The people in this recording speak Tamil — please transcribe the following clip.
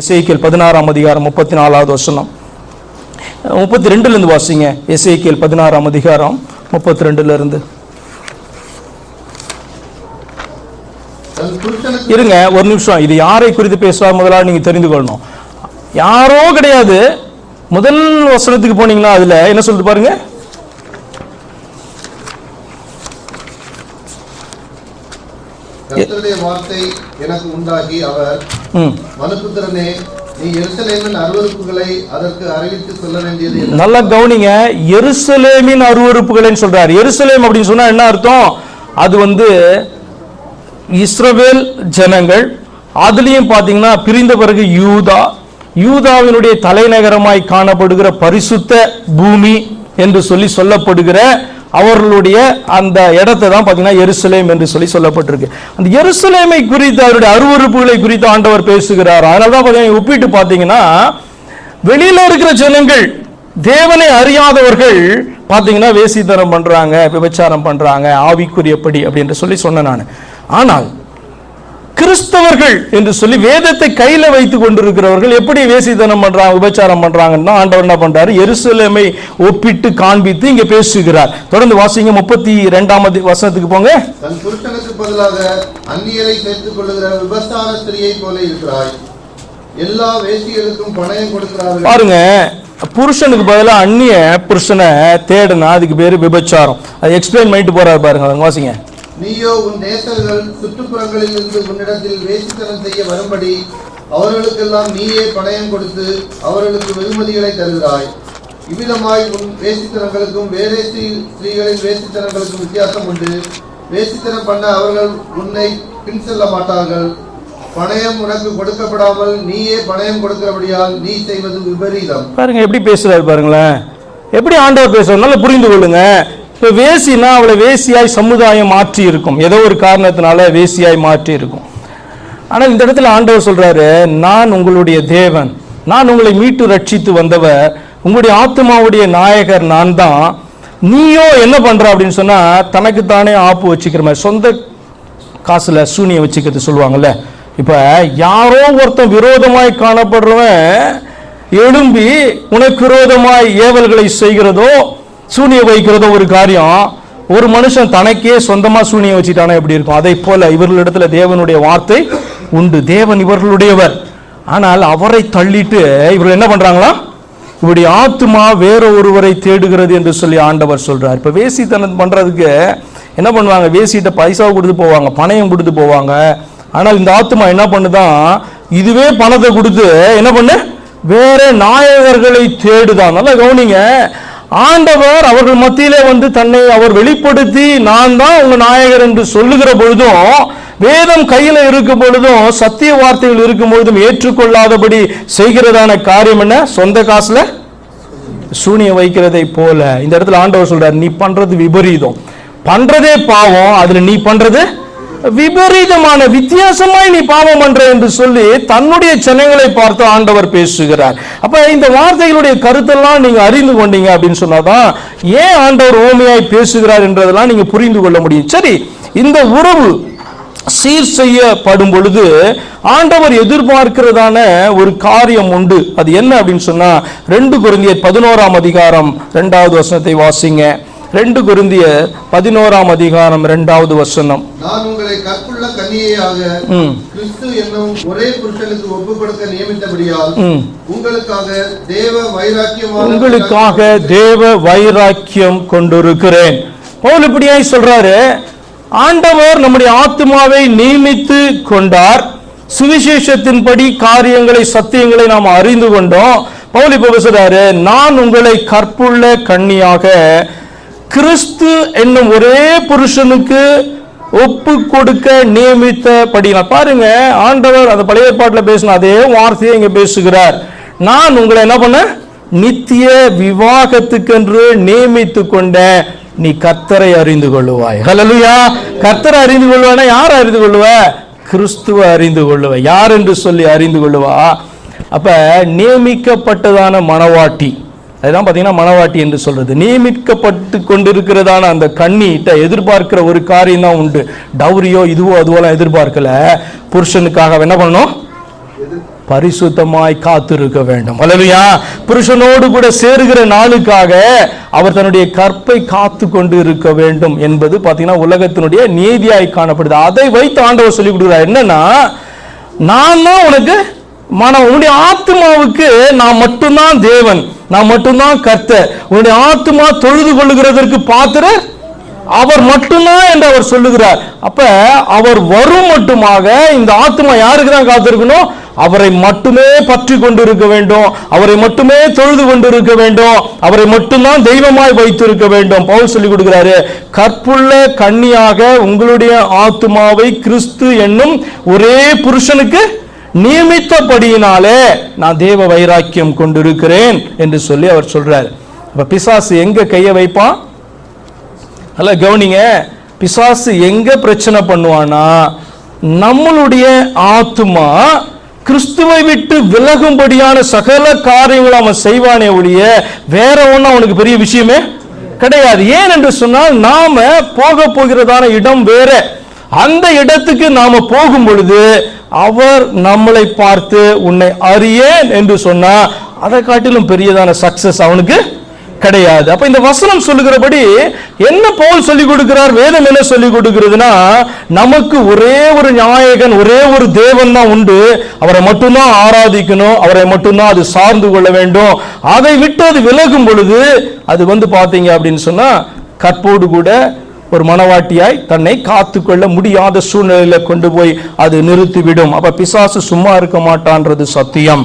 இசைக்கியல் பதினாறாம் அதிகாரம் முப்பத்தி நாலாவது வசனம். முப்பத்தி ரெண்டுலேருந்து வாசிங்க. இசைக்கியல் பதினாறாம் அதிகாரம் முப்பத்தி ரெண்டுலேருந்து இருங்க ஒரு நிமிஷம். இது யாரை குறித்து பேசுவா முதலாக நீங்கள் தெரிந்து கொள்ளணும். யாரோ கிடையாது. முதல் வசனத்துக்கு போனீங்கன்னா அதில்? என்ன சொல்லிட்டு பாருங்க. கர்த்தருடைய வார்த்தை எனக்கு உண்டாகி அவர் மனுபுத்திரனே? நல்லா கவனிங்க எருசலேமின் அருவருப்புகள்னு சொல்றார். எருசலேம் அப்படின்னு சொன்னா என்ன அர்த்தம்? அது வந்து இஸ்ரவேல் ஜனங்கள் அதுலயும் பாத்தீங்கன்னா பிரிந்த பிறகு யூதா யூதாவினுடைய தலைநகரமாய் காணப்படுகிற பரிசுத்த பூமி என்று சொல்லி சொல்லப்படுகிற அவர்களுடைய அந்த இடத்தை தான் பார்த்தீங்கன்னா எருசலேம் என்று சொல்லி சொல்லப்பட்டிருக்கு. அந்த எருசலேமை குறித்து அவருடைய அருவருப்புகளை குறித்து ஆண்டவர் பேசுகிறார். அதனால தான் பார்த்தீங்கன்னா ஒப்பிட்டு பார்த்தீங்கன்னா வெளியில இருக்கிற ஜனங்கள் தேவனை அறியாதவர்கள் பார்த்தீங்கன்னா வேசித்தனம் பண்றாங்க விபச்சாரம் பண்றாங்க ஆவிக்குரியப்படி அப்படின்னு சொல்லி சொன்னேன் நான். ஆனால் கிறிஸ்தவர்கள் என்று சொல்லி வேதத்தை கையில வைத்து கொண்டிருக்கிறவர்கள் எப்படி வேசித்தனம் பண்றாங்க விபச்சாரம் பண்றாங்கன்னா ஆண்டவர் என்ன பண்றாரு? எருசலேமை ஒப்பிட்டு காண்பித்து இங்க பேசுகிறார். தொடர்ந்து வாசிங்க முப்பத்தி ரெண்டாம் வசனத்துக்கு போங்க. தன் புருஷனுக்கு பதிலாக அந்நியரை சேர்த்துக் கொள்ளுகிற விபசார ஸ்திரியை போல இருக்கிறாய். எல்லா வேசிகளுக்கும் பணயம் கொடுக்கிறார்கள். பாருங்க புருஷனுக்கு பதிலா அந்நிய புருஷனை தேடுனா அதுக்கு பேரு விபச்சாரம். அது எக்ஸ்பிளைன் பண்ணிட்டு போறாரு பாருங்க வாசிங்க. நீயோ உன் நேசர்கள் சுற்றுப்புறங்களில் இருந்து உன்னிடத்தில் வேசித்தனம் செய்ய வரும்படி அவர்களுக்கெல்லாம் நீயே பணயம் கொடுத்து அவர்களுக்கு வெகுமதிகளை தருகிறாய். இவ்விதமாய் உன் வேசித்தனங்களுக்கும் வேறே ஸ்ரீ- ஸ்திரீகளின் வேசித்தனங்களுக்கும் வித்தியாசம் உண்டு. வேசித்தனம் பண்ண அவர்கள் உன்னை பின் செல்ல மாட்டார்கள். பணயம் உனக்கு கொடுக்கப்படாமல் நீயே பணயம் கொடுக்கிறபடியால் நீ செய்வது விபரீதம். பாருங்க எப்படி பேசுறாரு பாருங்களேன். எப்படி ஆண்டவர் பேசுறதுனால புரிந்து கொள்ளுங்க. இப்போ வேசினா அவளை வேசியாய் சமுதாயம் மாற்றி இருக்கும் ஏதோ ஒரு காரணத்தினால வேசியாய் மாற்றி இருக்கும் ஆனால் இந்த இடத்துல ஆண்டவர் சொல்றாரு நான் உங்களுடைய தேவன். நான் உங்களை மீட்டு ரட்சித்து வந்தவர். உங்களுடைய ஆத்மாவுடைய நாயகர் நான் தான். நீயோ என்ன பண்ற? அப்படின்னு சொன்னா தனக்குத்தானே ஆப்பு வச்சுக்கிற மாதிரி சொந்த காசுல சூனியம் வச்சுக்கிறது சொல்லுவாங்கல்ல. இப்போ யாரோ ஒருத்தன் விரோதமாய் காணப்படுறவன் எழும்பி உனக்கு விரோதமாய் ஏவல்களை செய்கிறதோ சூனியம் வைக்கிறதோ ஒரு காரியம் ஒரு மனுஷன் தனக்கே சொந்தமாக சூனியம் வச்சுட்டானா எப்படி இருக்கும்? அதை போல இவர்களிடத்துல தேவனுடைய வார்த்தை உண்டு. தேவன் இவர்களுடையவர். ஆனால் அவரை தள்ளிட்டு இவர்கள் என்ன பண்றாங்களா? இவருடைய ஆத்துமா வேற ஒருவரை தேடுகிறது என்று சொல்லி ஆண்டவர் சொல்றார். இப்போ வேசித்தனம் பண்றதுக்கு என்ன பண்ணுவாங்க? வேசிட்ட பைசா கொடுத்து போவாங்க பணையம் கொடுத்து போவாங்க. ஆனால் இந்த ஆத்துமா என்ன பண்ணுதான் இதுவே பணத்தை கொடுத்து என்ன பண்ணு? வேற நாயகர்களை தேடுதான் நல்லா கவனிங்க. ஆண்டவர் அவர்கள் மத்தியிலே வந்து தன்னை அவர் வெளிப்படுத்தி நான் தான் உங்க நாயகர் என்று சொல்லுகிற பொழுதும் வேதம் கையில் இருக்கும் பொழுதும் சத்திய வார்த்தைகள் இருக்கும் பொழுதும் ஏற்றுக்கொள்ளாதபடி செய்கிறதான காரியம் என்ன? சொந்த காசுல சூனிய வைக்கிறதை போல. இந்த இடத்துல ஆண்டவர் சொல்றார் நீ பண்றது விபரீதம். பண்றதே பாவம் அதுல நீ பண்றது விபரீதமான வித்தியாசமாய் நீ பாவம் பண்ற என்று சொல்லி தன்னுடைய ஜனங்களை பார்த்து ஆண்டவர் பேசுகிறார். அப்ப இந்த வார்த்தைகளுடைய கருத்தெல்லாம் நீங்க அறிந்து கொண்டீங்க அப்படின்னு சொன்னாதான் ஏன் ஆண்டவர் ஓமையாய் பேசுகிறார் என்றதெல்லாம் நீங்க புரிந்து கொள்ள முடியும். சரி இந்த உறவு சீர் செய்யப்படும் பொழுது ஆண்டவர் எதிர்பார்க்கிறதான ஒரு காரியம் உண்டு. அது என்ன அப்படின்னு சொன்னா ரெண்டு குருந்தியர் பதினோராம் அதிகாரம் ரெண்டாவது வசனத்தை வாசிங்க. ரெண்டு குருந்தியர் பதினோராம் அதிகாரம் ரெண்டாவது வசனம். நான் உங்களை கற்புள்ள கன்னியையாக கிறிஸ்து என்னும் ஒரே புருஷனுக்கு ஒப்புக் கொடுக்க நியமித்தபடியால் உங்களுக்காக தேவ வைராக்கியமான உங்களுக்காக தேவ வைராக்கியம் கொண்டிருக்கிறேன். பவுல் இப்படியாய் சொல்றாரு ஆண்டவர் நம்முடைய ஆத்மாவை நியமித்து கொண்டார். சுவிசேஷத்தின்படி காரியங்களை சத்தியங்களை நாம் அறிந்து கொண்டோம். பவுல் இப்ப பேசுறாரு நான் உங்களை கற்புள்ள கண்ணியாக கிறிஸ்து என்னும் ஒரே புருஷனுக்கு ஒப்பு கொடுக்க நியமித்தபடினால் பாருங்க ஆண்டவர் அந்த பழைய ஏற்பாட்டில் பேசின அதே வார்த்தையை இங்கே பேசுகிறார். நான் உங்களை என்ன பண்ண? நித்திய விவாகத்துக்கென்று நியமித்து கொண்ட நீ கத்தரை அறிந்து கொள்ளுவாய். ஹலலுயா கத்தரை அறிந்து கொள்வானா யார் அறிந்து கொள்ளுவ? கிறிஸ்துவ அறிந்து கொள்ளுவ. யார் என்று சொல்லி அறிந்து கொள்ளுவா? அப்ப நியமிக்கப்பட்டதான மனவாட்டி. அதுதான் பார்த்தீங்கன்னா மணவாட்டி என்று சொல்றது. நியமிக்கப்பட்டு கொண்டிருக்கிறதான அந்த கண்ணிட்ட எதிர்பார்க்கிற ஒரு காரியம் தான் உண்டு. டவுரியோ இதுவோ அதுவோலாம் எதிர்பார்க்கல. புருஷனுக்காக என்ன பண்ணணும்? பரிசுத்தமாய் காத்திருக்க வேண்டும். அல்லவையா புருஷனோடு கூட சேருகிற நாளுக்காக அவர் தன்னுடைய கற்பை காத்து கொண்டு இருக்க வேண்டும் என்பது பார்த்தீங்கன்னா உலகத்தினுடைய நீதியாய் காணப்படுது. அதை வைத்து ஆண்டவர் சொல்லிக் கொடுக்குறார். என்னன்னா நான் தான் உனக்கு மனம் உன்னுடைய ஆத்மாவுக்கு நான் மட்டும்தான் தேவன். நான் மட்டும்தான் கர்த்த உன்னுடைய ஆத்மா தொழுது கொள்ளுகிறதற்கு பாத்திர அவர் மட்டும்தான் என்று அவர் சொல்லுகிறார். அப்ப அவர் வரும் மட்டுமாக இந்த ஆத்மா யாருக்கு தான் காத்திருக்கணும்? அவரை மட்டுமே பற்றி கொண்டிருக்க வேண்டும். அவரை மட்டுமே தொழுது கொண்டிருக்க வேண்டும். அவரை மட்டும்தான் தெய்வமாய் வைத்திருக்க வேண்டும். பவுல் சொல்லி கொடுக்கிறாரு கற்புள்ள கன்னியாக உங்களுடைய ஆத்மாவை கிறிஸ்து என்னும் ஒரே புருஷனுக்கு நியமித்தபடியினாலே நான் தேவ வைராக்கியம் கொண்டிருக்கிறேன் என்று சொல்லி அவர் சொல்றார். அப்ப பிசாசு எங்க கையை வைப்பான் நல்லா கவனிங்க. பிசாசு எங்க பிரச்சனை பண்ணுவானா நம்மளுடைய ஆத்துமா கிறிஸ்துவை விட்டு விலகும்படியான சகல காரியங்களை அவன் செய்வானே ஒழிய வேற ஒன்றும் அவனுக்கு பெரிய விஷயமே கிடையாது. ஏன் என்று சொன்னால் நாம போக போகிறதான இடம் வேற. அந்த இடத்துக்கு நாம போகும் பொழுது அவர் நம்மளை பார்த்து உன்னை அறியேன் என்று சொன்னா அதை காட்டிலும் பெரியதான சக்சஸ் அவனுக்கு கிடையாது. அப்ப இந்த வசனம் சொல்லுகிறபடி என்ன போல் சொல்லிக் கொடுக்கிறார் வேதம் என்ன சொல்லிக் கொடுக்கிறதுனா நமக்கு ஒரே ஒரு நாயகன் ஒரே ஒரு தேவன் தான் உண்டு. அவரை மட்டும்தான் ஆராதிக்கணும் அவரை மட்டும்தான் அது சார்ந்து கொள்ள வேண்டும். அதை விட்டு அது விலகும் பொழுது அது வந்து பாத்தீங்க அப்படின்னு சொன்னா கற்போடு கூட ஒரு மனவாட்டியாய் தன்னை காத்துக்கொள்ள முடியாத சூழ்நிலையில கொண்டு போய் அது நிறுத்திவிடும். அப்ப பிசாசு சும்மா இருக்க மாட்டான்றது சத்தியம்.